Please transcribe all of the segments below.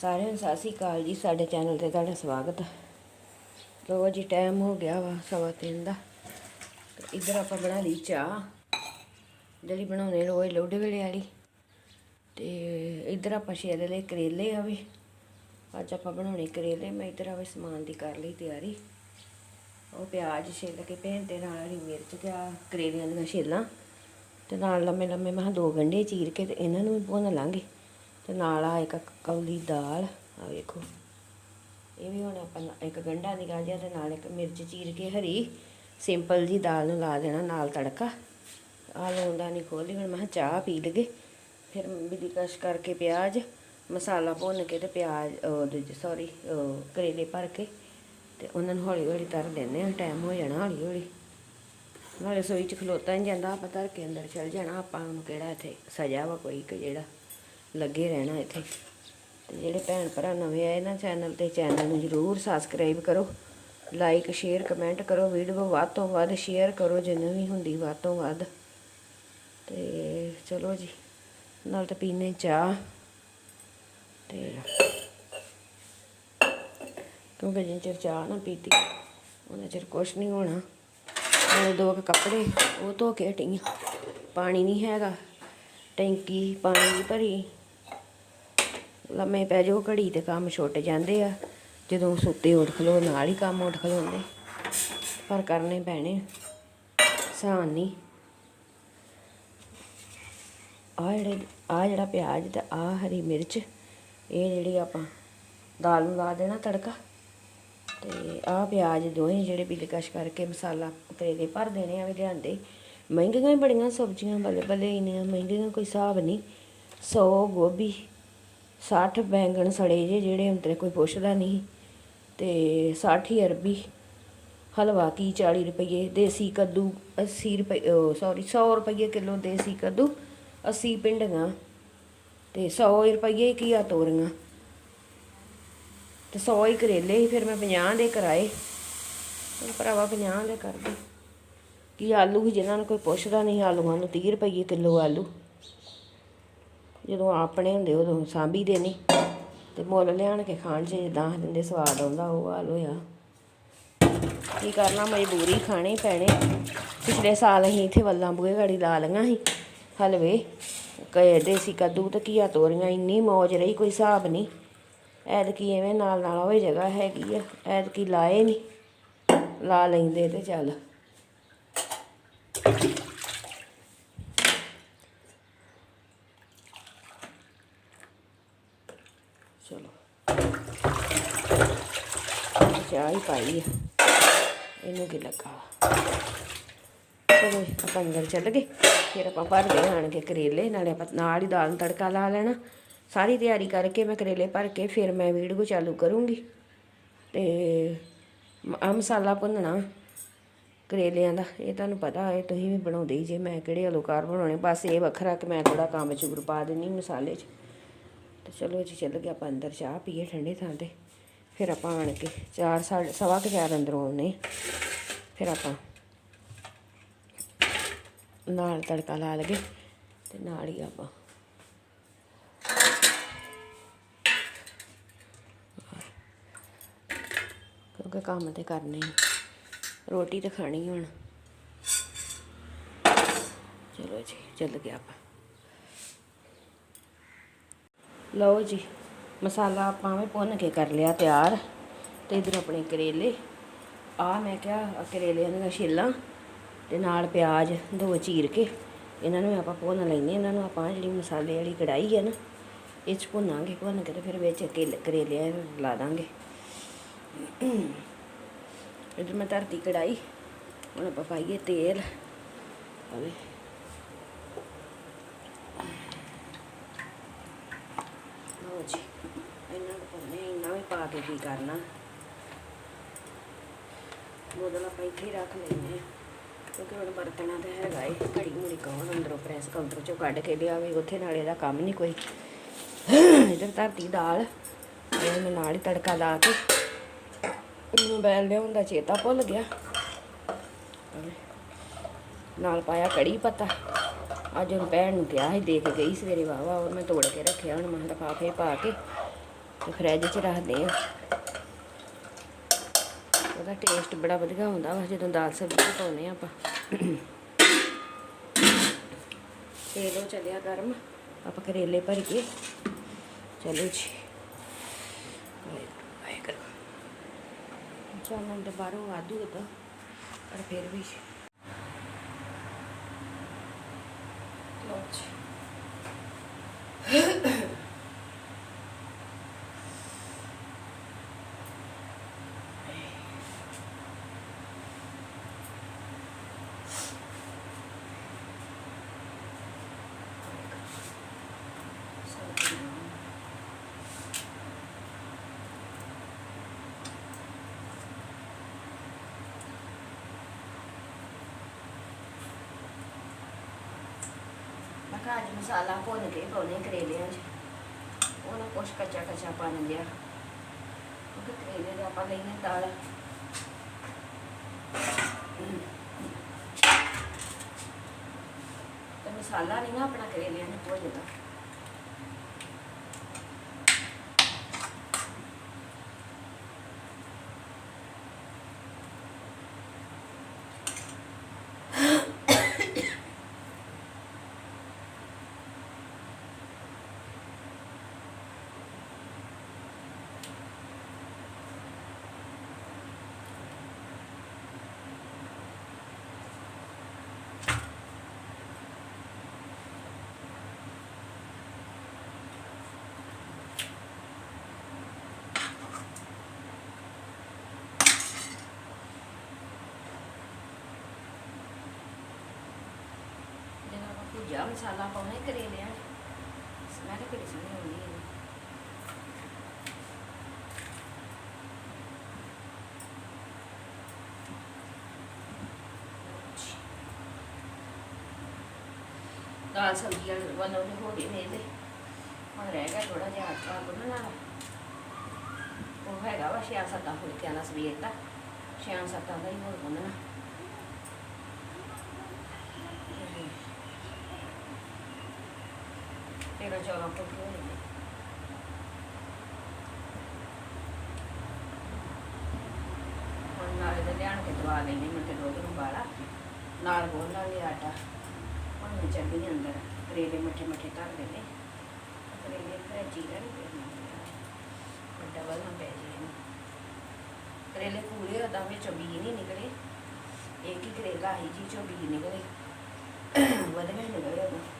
ਸਾਰਿਆਂ ਨੂੰ ਸਤਿ ਸ਼੍ਰੀ ਅਕਾਲ ਜੀ, ਸਾਡੇ ਚੈਨਲ ਤੇ ਤੁਹਾਡਾ ਸਵਾਗਤ ਹੈ ਲੋ ਜੀ ਟਾਈਮ ਹੋ ਗਿਆ ਵਾ ਸਵਾ ਤਿੰਨ ਦਾ। ਇੱਧਰ ਆਪਾਂ ਬਣਾ ਲਈ ਚਾਹ, ਜਿਹੜੀ ਬਣਾਉਣੇ ਰੋਜ਼ ਲੋਡੇ ਵੇਲੇ ਵਾਲੀ। ਤੇ ਇੱਧਰ ਆਪਾਂ ਛੇਲ ਲਏ ਕਰੇਲੇ ਆਵੇ ਅੱਜ ਆਪਾਂ ਬਣਾਉਣੇ ਕਰੇਲੇ, ਮੈਂ ਇੱਧਰ ਆਵੇ ਸਮਾਨ ਦੀ ਕਰ ਲਈ ਤਿਆਰੀ। ਉਹ ਪਿਆਜ਼ ਛਿੱਲ ਕੇ ਭੇਨ ਤੇ ਨਾਲ ਹਰੀ ਮਿਰਚ ਤੇ ਕਰੇਲਿਆਂ ਦੀਆਂ ਛਿੱਲਾਂ। ਤੇ ਨਾਲ ਲੰਮੇ ਲੰਮੇ ਮੈਂ ਕਿਹਾ ਦੋ ਗੰਢੇ ਚੀਰ ਕੇ ਤੇ ਇਹਨਾਂ ਨੂੰ ਵੀ ਭੁੰਨ ਲਾਂਗੇ। ਤੇ ਨਾਲ ਆ ਇੱਕ ਕੌਲੀ ਦਾਲ, ਆ ਵੇਖੋ। ਇਹ ਵੀ ਹੁਣ ਆਪਾਂ ਇੱਕ ਗੰਢਾ ਨਿਕਾਲ ਜਿਆ ਤੇ ਨਾਲ ਇੱਕ ਮਿਰਚ ਚੀਰ ਕੇ ਹਰੀ, ਸਿੰਪਲ ਜੀ ਦਾਲ ਨੂੰ ਲਾ ਦੇਣਾ ਨਾਲ ਤੜਕਾ। ਆ ਲਾਉਂਦਾ ਨਹੀਂ ਖੋਲੀ ਹੁਣ ਮੈਂ ਕਿਹਾ ਚਾਹ ਪੀ ਲਗੇ ਫਿਰ ਬਿੱਲੀ ਕਸ਼ ਕਰਕੇ ਪਿਆਜ਼, ਮਸਾਲਾ ਭੁੰਨ ਕੇ ਤੇ ਪਿਆਜ਼ ਦੂਜੇ ਸੌਰੀ ਕਰੇਲੇ ਭਰ ਕੇ ਤੇ ਉਹਨਾਂ ਨੂੰ ਹੌਲੀ ਹੌਲੀ ਤਰ ਦਿੰਦੇ ਆ ਟਾਈਮ ਹੋ ਜਾਣਾ ਹੌਲੀ ਹੌਲੀ ਨਾਲੇ ਸੋਈ ਚ ਖਲੋਤਾ ਨਹੀਂ ਜਾਂਦਾ, ਆਪਾਂ ਧਰ ਕੇ ਅੰਦਰ ਚਲ ਜਾਣਾ, ਆਪਾਂ ਨੂੰ ਕਿਹੜਾ ਇੱਥੇ ਸਜਾ ਵਾ ਕੋਈ ਕਿ ਜਿਹੜਾ। ਲੱਗੇ ਰਹਿਣਾ ਇੱਥੇ। ਤੇ ਜਿਹੜੇ ਭੈਣ ਭਰਾ ਨਵੇਂ ਆਏ ਨਾ ਚੈਨਲ ਤੇ, ਚੈਨਲ ਨੂੰ ਜਰੂਰ ਸਬਸਕ੍ਰਾਈਬ ਕਰੋ। ਲਾਈਕ ਸ਼ੇਅਰ ਕਮੈਂਟ ਕਰੋ। ਵੀਡੀਓ ਵੱਧ ਤੋਂ ਵੱਧ ਸ਼ੇਅਰ ਕਰੋ, ਜਿੰਨੀ ਵੀ ਹੁੰਦੀ ਵੱਧ ਤੋਂ ਵੱਧ। ਤੇ ਚਲੋ ਜੀ, ਨਾਲ ਤਾਂ ਪੀਨੇ ਚਾਹ। ਤੇ ਕਿਉਂਕਿ ਜਿੰਨ ਚਿਰ ਚਾਹ ਨਾ ਪੀਤੀ ਉਹਨਾਂ ਚਿਰ ਕੁਛ ਨਹੀਂ ਹੋਣਾ। ਉਹ ਦੋ ਕੁ ਕੱਪੜੇ ਉਹ ਧੋ ਕੇ ਹਟੀਆਂ ਪਾਣੀ ਨਹੀਂ ਹੈਗਾ। ਟੈਂਕੀ ਪਾਣੀ ਦੀ ਭਰੀ। ਲੰਮੇ ਪੈ ਜਾਓ, ਘੜੀ ਤੇ ਕੰਮ ਛੁੱਟ ਜਾਂਦੇ ਆ। ਜਦੋਂ ਸੁੱਤੇ ਉੱਠ ਖਲੋ, ਨਾਲ ਹੀ ਕੰਮ ਉੱਠ ਖਲੋਂਦੇ। ਪਰ ਕਰਨੇ ਪੈਣੇ ਸਾਨ ਨਹੀਂ ਆ ਜਿਹੜੇ ਆ ਜਿਹੜਾ ਪਿਆਜ਼ ਤੇ ਆ ਹਰੀ ਮਿਰਚ, ਇਹ ਜਿਹੜੀ ਆਪਾਂ ਦਾਲ ਨੂੰ ਲਾ ਦੇਣਾ ਤੜਕਾ। ਤੇ ਆ ਪਿਆਜ਼ ਦੋਹੇ ਜਿਹੜੇ ਬਿਲਕਸ਼ ਕਰਕੇ ਮਸਾਲਾ ਕਰੇਲੇ ਭਰ ਦੇਣੇ ਆ ਵੀ ਲਿਆਂਦੇ। ਮਹਿੰਗੀਆਂ ਹੀ ਬੜੀਆਂ ਸਬਜ਼ੀਆਂ, ਬੱਲੇ ਬੱਲੇ ਇੰਨੀਆਂ ਮਹਿੰਗੀਆਂ ਕੋਈ ਹਿਸਾਬ ਨਹੀਂ 100 ਗੋਭੀ 60 ਬੈਂਗਣ ਸੜੇ ਜੇ ਜਿਹੜੇ ਹੁੰਦੇ ਕੋਈ ਪੁੱਛਦਾ ਨਹੀਂ ਤੇ 60 ਹੀ ਅਰਬੀ, ਹਲਵਾ ਕੀ 40 ਰੁਪਏ ਦੇਸੀ ਕੱਦੂ 80 ਰੁਪਏ ਸੌਰੀ 100 ਰੁਪਏ ਕਿਲੋ ਦੇਸੀ ਕੱਦੂ 80 ਪਿੰਡੀਆਂ ਤੇ 100 ਰੁਪਏ ਕੀ ਆ ਤੋਰੀਆਂ। ਤੇ 100 ਹੀ ਕਰੇਲੇ ਸੀ, ਫਿਰ ਮੈਂ 50 ਦੇ ਕਰਾਏ। ਭਰਾਵਾ 50 ਦੇ ਕਰ ਦੇ। ਕੀ ਆਲੂ ਵੀ ਜਿਨ੍ਹਾਂ ਨੂੰ ਕੋਈ ਪੁੱਛਦਾ ਨਹੀਂ, ਆਲੂਆਂ ਨੂੰ 30 ਰੁਪਏ ਕਿਲੋ ਆਲੂ। ਜਦੋਂ ਆਪਣੇ ਹੁੰਦੇ ਉਦੋਂ ਸਾਂਭੀ ਦੇ ਨਹੀਂ ਤੇ ਮੁੱਲ ਲਿਆਣ ਕੇ ਖਾਣ 'ਚ ਜਿੱਦਾਂ ਦਿੰਦੇ ਸਵਾਦ ਆਉਂਦਾ, ਉਹ ਹਾਲ ਹੋਇਆ। ਕੀ ਕਰਨਾ, ਮਜਬੂਰੀ ਖਾਣੇ ਪੈਣੇ। ਪਿਛਲੇ ਸਾਲ ਅਸੀਂ ਇੱਥੇ ਵੱਲਾਂ ਬੂਹੇ ਗਾੜੀ ਲਾ ਲਈਆਂ ਸੀ। ਹਲਵੇ ਕਏ ਦੇਸੀ ਕੱਦੂ ਤੇ ਘੀਆ ਤੋਰੀਆਂ, ਇੰਨੀ ਮੌਜ ਰਹੀ, ਕੋਈ ਹਿਸਾਬ ਨਹੀਂ ਐਤਕੀ ਐਵੇਂ ਨਾਲ ਨਾਲ ਹੋਏ ਜਗ੍ਹਾ ਹੈਗੀ ਆ, ਐਤਕੀ ਲਾਏ ਨਹੀਂ ਲਾ ਲੈਂਦੇ ਤੇ ਚੱਲ। ਚਾਹ ਹੀ ਪਾਈ ਆ। ਇਹਨੂੰ ਕੀ ਲੱਗਾ? ਵਾ। ਚਲੋ ਜੀ, ਆਪਾਂ ਅੰਦਰ ਚੱਲ ਗਏ। ਫਿਰ ਆਪਾਂ ਭਰ ਗਏ ਆਣ ਕੇ ਕਰੇਲੇ ਨਾਲੇ ਆਪਾਂ ਨਾਲ ਹੀ ਦਾਲ ਨੂੰ ਤੜਕਾ ਲਾ ਲੈਣਾ। ਸਾਰੀ ਤਿਆਰੀ ਕਰਕੇ ਮੈਂ ਕਰੇਲੇ ਭਰ ਕੇ ਫਿਰ ਮੈਂ ਵੀਡੀਓ ਚਾਲੂ ਕਰੂੰਗੀ। ਤੇ ਆ ਮਸਾਲਾ ਭੁੰਨਣਾ ਕਰੇਲਿਆਂ ਦਾ। ਇਹ ਤੁਹਾਨੂੰ ਪਤਾ ਹੈ ਤੁਸੀਂ ਵੀ ਬਣਾਉਂਦੇ ਹੀ ਜੇ ਮੈਂ ਕਿਹੜੇ ਆਲੂਕਾਰ ਬਣਾਉਣੇ। ਬਸ ਇਹ ਵੱਖਰਾ ਕਿ ਮੈਂ ਥੋੜਾ ਕੰਮ ਚੂਰ ਪਾ ਦਿੰਨੀ ਮਸਾਲੇ 'ਚ। ਤੇ ਚਲੋ ਜੀ ਚੱਲ ਗਿਆ ਆਪਾਂ ਅੰਦਰ ਚਾਹ ਪੀਏ ਠੰਡੇ ਥਾਂ ਤੇ। ਫਿਰ ਆਪਾਂ ਆਣ ਕੇ ਚਾਰ ਸਾਢੇ ਸਵਾ ਕੁ ਚਾਰ ਅੰਦਰੋਂ ਆਉਨੇ ਫਿਰ ਆਪਾਂ ਨਾਲ ਤੜਕਾ ਲਾ ਲਗੇ ਤੇ ਨਾਲ ਹੀ ਆਪਾਂ ਕਿਉਂਕਿ ਕੰਮ ਤੇ ਕਰਨੇ ਰੋਟੀ ਤੇ ਖਾਣੀ ਹੁਣ। ਚਲੋ ਜੀ, ਚੱਲ ਗਿਆ ਆਪਾਂ। ਲਓ ਜੀ। ਮਸਾਲਾ ਆਪਾਂ ਵੀ ਭੁੰਨ ਕੇ ਕਰ ਲਿਆ ਤਿਆਰ ਤੇ ਇਧਰ ਆਪਣੇ ਕਰੇਲੇ। ਆ ਮੈਂ ਕਿਹਾ ਕਰੇਲਿਆਂ ਦੀਆਂ ਛਿੱਲਾਂ ਤੇ ਨਾਲ ਪਿਆਜ਼, ਦੋ ਚੀਰ ਕੇ ਇਹਨਾਂ ਨੂੰ ਆਪਾਂ ਭੁੰਨ ਲੈਨੇ ਇਹਨਾਂ ਨੂੰ ਆਪਾਂ ਜਿਹੜੀ ਮਸਾਲੇ ਵਾਲੀ ਕੜਾਈ ਹੈ ਨਾ, ਇਹ ਚ ਭੁੰਨਾਂਗੇ ਭੁੰਨ ਕੇ ਤੇ ਫਿਰ ਵਿੱਚ ਕੇਲੇ- ਕਰੇਲੇ ਲਾ ਦਾਂਗੇ। ਇਧਰ ਮੈਂ ਧਰਤੀ ਕੜਾਈ ਹੁਣ ਆਪਾਂ ਪਾਈਏ ਤੇਲ। ਆਵੇ ਲਓ ਜੀ ਇੰਨਾ ਕੁ ਪਾਉਂਦੇ ਹਾਂ, ਇੰਨਾ ਵੀ ਪਾ ਕੇ ਕੀ ਕਰਨਾ? ਬੋਤਲ ਆਪਾਂ ਇੱਥੇ ਰੱਖ ਲੈਂਦੇ ਕਿਉਂਕਿ ਹੁਣ ਬਰਤਨਾਂ ਤੇ ਹੈਗਾ ਏ। ਘੜੀ ਮੁੜੀ ਕੌਣ ਅੰਦਰੋਂ ਪ੍ਰੈਸ ਕਾਊਂਟਰ ਚੋਂ ਕੱਢ ਕੇ ਲਿਆਵੇ, ਉੱਥੇ ਨਾਲੇ ਦਾ ਕੰਮ ਨਹੀਂ ਕੋਈ। ਇਧਰ ਧਰਤੀ ਦਾਲ। ਇਹ ਮੈਂ ਨਾਲ ਹੀ ਤੜਕਾ ਲਾ ਕੇ ਮੋਬਾਈਲ ਲਿਆਉਣ ਦਾ ਚੇਤਾ ਭੁੱਲ ਗਿਆ। ਨਾਲ ਪਾਇਆ ਕੜੀ ਪੱਤਾ। ਅੱਜ ਹੁਣ ਭੈਣ ਨੂੰ ਕਿਹਾ ਸੀ, ਦੇ ਕੇ ਗਈ ਸਵੇਰੇ ਵਾਵਾ ਉਹ ਮੈਂ ਤੋੜ ਕੇ ਰੱਖਿਆ, ਹੁਣ ਮੈਂ ਲਿਫਾਫੇ ਪਾ ਕੇ ਤੇ ਫਰਿੱਜ 'ਚ ਰੱਖਦੇ ਆ। ਉਹਦਾ ਟੇਸਟ ਬੜਾ ਵਧੀਆ ਹੁੰਦਾ ਵਾ, ਜਦੋਂ ਦਾਲ ਸਬਜ਼ੀ 'ਚ ਪਾਉਂਦੇ ਆਪਾਂ। ਤੇਲ ਉਹ ਚੱਲਿਆ ਗਰਮ, ਆਪਾਂ ਕਰੇਲੇ ਭਰ ਕੇ। ਚਲੋ ਜੀ। ਆਏ ਦੇ ਬਾਹਰੋਂ ਆਦੂ ਤਾਂ, ਪਰ ਫਿਰ ਵੀ। ਲਓ ਜੀ। ਘਰ ਕਿਹਾ ਮਸਾਲਾ ਭੁੰਨ ਕੇ ਪਾਉਣੇ ਕਰੇਲਿਆਂ 'ਚ। ਉਹਨਾਂ ਕੁਛ ਕੱਚਾ ਕੱਚਾ ਪਾ ਲਿਆ ਕਿਉਂਕਿ ਕਰੇਲੇ ਦਾ ਆਪਾਂ ਲੈਣੇ ਦਾਲ। ਤੇ ਮਸਾਲਾ ਨਹੀਂ ਨਾ ਆਪਣਾ ਕਰੇਲਿਆਂ ਨੂੰ ਭੁੱਜਦਾ ਜਿਹਨਾਂ ਮਸਾਲਾ ਪਾਉਣਾ ਹੀ ਕਰੇਲਿਆਂ ਸਮੈਲ ਕਿਹੜੀ ਸੋਹਣੀ ਆਉਂਦੀ ਹੈ ਦਾਲ ਸਬਜ਼ੀ ਵਾਲੇ ਵੱਲੋਂ ਹੋ ਗਏ ਨੇ ਇਹਦੇ। ਹੁਣ ਰਹਿ ਗਿਆ ਥੋੜਾ ਜਿਹਾ ਆਟਾ ਗੁੰਨਣ ਵਾਲਾ। ਉਹ ਹੈਗਾ ਵਾ ਛਿਆ ਸੱਤਾਂ ਫੁਲਕਿਆਂ ਦਾ ਸਵੇਰ ਦਾ। ਛਿਆ ਸੱਤਾਂ ਦਾ ਹੀ ਹੋਰ ਗੁੰਨਣਾ। ਤੇਰਾਂ ਚੌਦਾਂ ਫੁਲਕੇ ਹੋ ਗਏ ਹੁਣ ਨਾਲੇ ਦੇ ਲਿਆਣ ਕੇ ਦਵਾ ਲੈਣੀ ਮੈਂ ਤੇ ਦੁੱਧ ਨੂੰ ਬਾਲਾ ਨਾਲ ਗੋਲ ਲਾਂਗੇ ਆਟਾ। ਹੁਣ ਮੈਂ ਚੱਲੀ ਅੰਦਰ, ਕਰੇਲੇ ਮੱਠੇ ਮੱਠੇ ਧਰ ਦੇਣੇ ਕਰੇਲੇ ਫਿਰ ਜੀਰਾ ਨਹੀਂ ਪੈਣਾ ਵੱਡਾ ਵਾਲਾ ਪੈ ਜੀ ਇਹਨੂੰ। ਕਰੇਲੇ ਪੂਰੇ ਅਦਾ ਵਿੱਚ ਬੀ ਨਹੀਂ ਨਿਕਲੇ। ਇੱਕ ਹੀ ਕਰੇਲਾ ਹੀ ਜੀ ਚੋਂ ਬੀ ਨਿਕਲੇ। ਵਧੀਆ ਹੀ ਨਿਕਲੇ ਉਹਦਾ।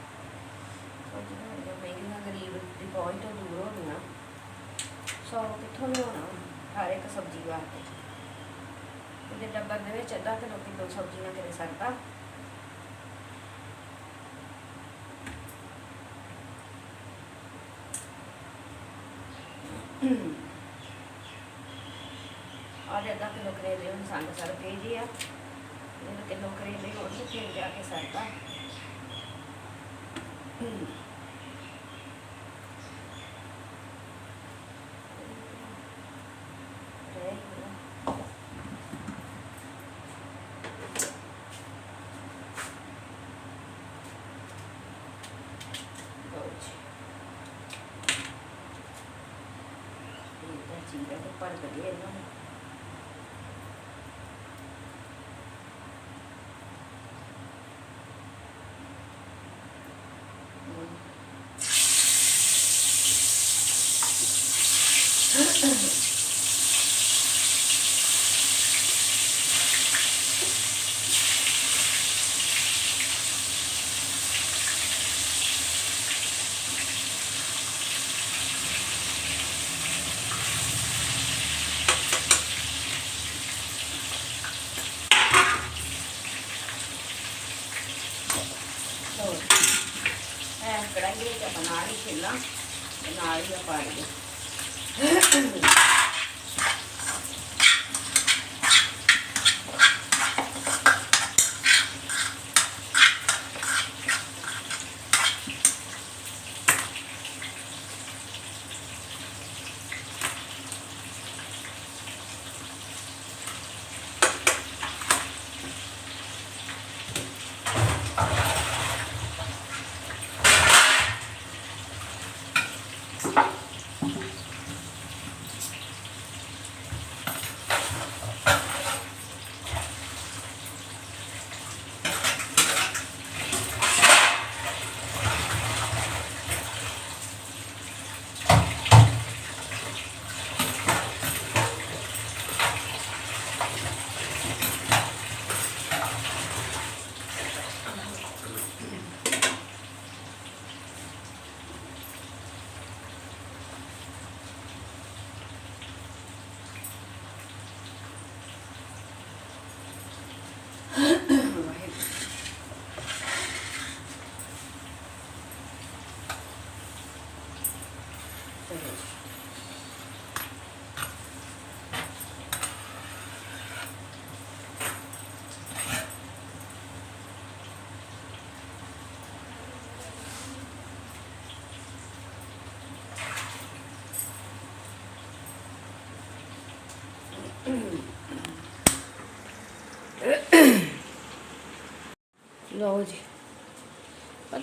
ਸੋਚਦਾ ਹਾਂ ਮਹਿੰਗੀਆਂ ਗਰੀਬ ਦੀ ਪਹੁੰਚ ਤੋਂ ਦੂਰ ਹੋਣੀਆਂ ਸੌ ਕਿੱਥੋਂ ਲਿਆਉਣਾ? ਹਰ ਇੱਕ ਸਬਜ਼ੀ ਵਾਸਤੇ। ਇਹਦੇ ਡੱਬਰ ਦੇ ਵਿੱਚ ਅੱਧਾ ਕਿਲੋ ਕਿਲੋ ਸਬਜ਼ੀ ਨਾ ਕਰੇ ਸਕਦਾ। ਆਹ ਅੱਧਾ ਕਿਲੋ ਕਰੇਲੇ ਹੁਣ ਸੰਗ ਸਰ ਪਏ ਆ। ਇਹ ਕਿਲੋ ਕਰੇਲੇ ਹੋਰ ਤੇ ਜਾ ਕੇ ਸਰਦਾ। ਚੀਜ਼ਾਂ ਤੇ ਨਾਲ ਹੀ ਛਿੱਲਾਂ ਤੇ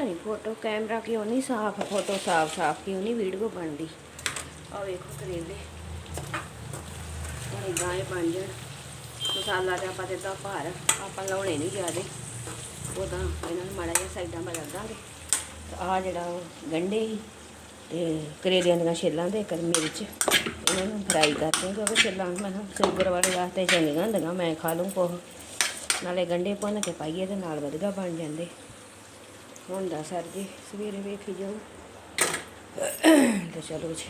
ਪਤਾ ਨਹੀਂ ਫੋਟੋ, ਕੈਮਰਾ ਕਿਉਂ ਨਹੀਂ? ਸਾਫ਼ ਫੋਟੋ ਸਾਫ਼ ਸਾਫ਼ ਕਿਉਂ ਨਹੀਂ? ਵੀਡੀਓ ਬਣਦੀ। ਆ ਵੇਖੋ ਕਰੇਲੇ। ਹੁਣ ਗਾਏ ਬਣ ਜਾਣ। ਮਸਾਲਾ ਤੇ ਆਪਾਂ ਦਿੱਤਾ ਭਾਰ। ਆਪਾਂ ਲਾਉਣੇ ਨਹੀਂ ਜ਼ਿਆਦੇ। ਉਹ ਇਹਨਾਂ ਨੂੰ ਮਾੜਾ ਜਿਹਾ ਸਾਈਡਾਂ 'ਤੇ ਲੱਗਾਂਗੇ ਆ ਜਿਹੜਾ ਗੰਢੇ ਸੀ, ਤੇ ਕਰੇਲਿਆਂ ਦੀਆਂ ਛਿੱਲਾਂ ਦੇ ਕਰ ਮਿਰਚ। ਇਹਨਾਂ ਨੂੰ ਫਰਾਈ ਕਰਦੇ ਹਾਂ, ਕਿਉਂਕਿ ਛਿੱਲਾਂ ਮੈਂ ਕਿਹਾ ਸ਼ੂਗਰ ਵਾਲੇ ਵਾਸਤੇ ਚੰਗੀਆਂ ਹੁੰਦੀਆਂ। ਮੈਂ ਖਾ ਲੂੰ ਕੋਹ ਨਾਲੇ ਗੰਢੇ ਭੁੰਨ ਕੇ ਪਾਈਏ ਤੇ ਨਾਲ ਵਧੀਆ ਬਣ ਜਾਂਦੇ। ਹੁਣ ਦਾ ਸਰ ਜੀ, ਸਵੇਰੇ ਵੇਖੀ ਜਾਓ ਤੇ ਚਲੋ ਜੀ,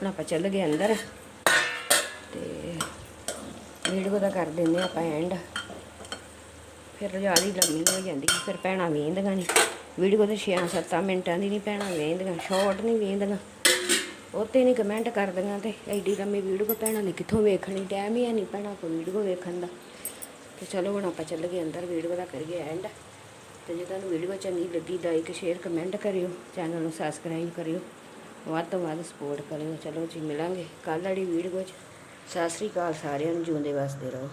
ਹੁਣ ਆਪਾਂ ਚੱਲ ਗਏ ਅੰਦਰ। ਤੇ ਵੀਡੀਓ ਦਾ ਕਰ ਦਿੰਦੇ ਆਪਾਂ ਐਂਡ ਫਿਰ ਜ਼ਿਆਦਾ ਹੀ ਲੰਮੀ ਹੋ ਜਾਂਦੀ ਫਿਰ ਭੈਣਾਂ ਵੇਂਦੀਆਂ ਨਹੀਂ ਵੀਡੀਓ ਤੇ 6-7 ਮਿੰਟਾਂ ਦੀ ਨਹੀਂ ਭੈਣਾਂ ਵੇਂਦੀਆਂ ਸ਼ਾਰਟ ਨਹੀਂ ਵੇਂਦੀਆਂ ਉੱਤੇ ਨਹੀਂ ਕਮੈਂਟ ਕਰਦੀਆਂ ਤੇ ਐਡੀ ਲੰਮੀ ਵੀਡੀਓ ਭੈਣਾਂ ਨੇ ਕਿੱਥੋਂ ਵੇਖਣੀ ਟਾਈਮ ਹੀ ਹੈ ਨਹੀਂ ਭੈਣਾਂ ਕੋਲ ਵੀਡੀਓ ਵੇਖਣ ਦਾ। ਤੇ ਚਲੋ ਹੁਣ ਆਪਾਂ ਚੱਲ ਗਏ ਅੰਦਰ, ਵੀਡੀਓ ਦਾ ਕਰੀਏ ਐਂਡ ਤੇ ਜੇ ਤੁਹਾਨੂੰ ਵੀਡੀਓ ਚੰਗੀ ਲੱਗੀ ਲਾਈਕ ਸ਼ੇਅਰ ਕਮੈਂਟ ਕਰਿਓ ਚੈਨਲ ਨੂੰ ਸਬਸਕ੍ਰਾਈਬ ਕਰਿਓ, ਵੱਧ ਤੋਂ ਵੱਧ ਸਪੋਰਟ ਕਰਿਓ। ਚਲੋ ਜੀ, ਮਿਲਾਂਗੇ ਕੱਲ੍ਹ ਵਾਲੀ ਵੀਡੀਓ 'ਚ। ਸਤਿ ਸ੍ਰੀ ਅਕਾਲ ਸਾਰਿਆਂ ਨੂੰ, ਜਿਉਂਦੇ ਵਸਦੇ ਰਹੋ।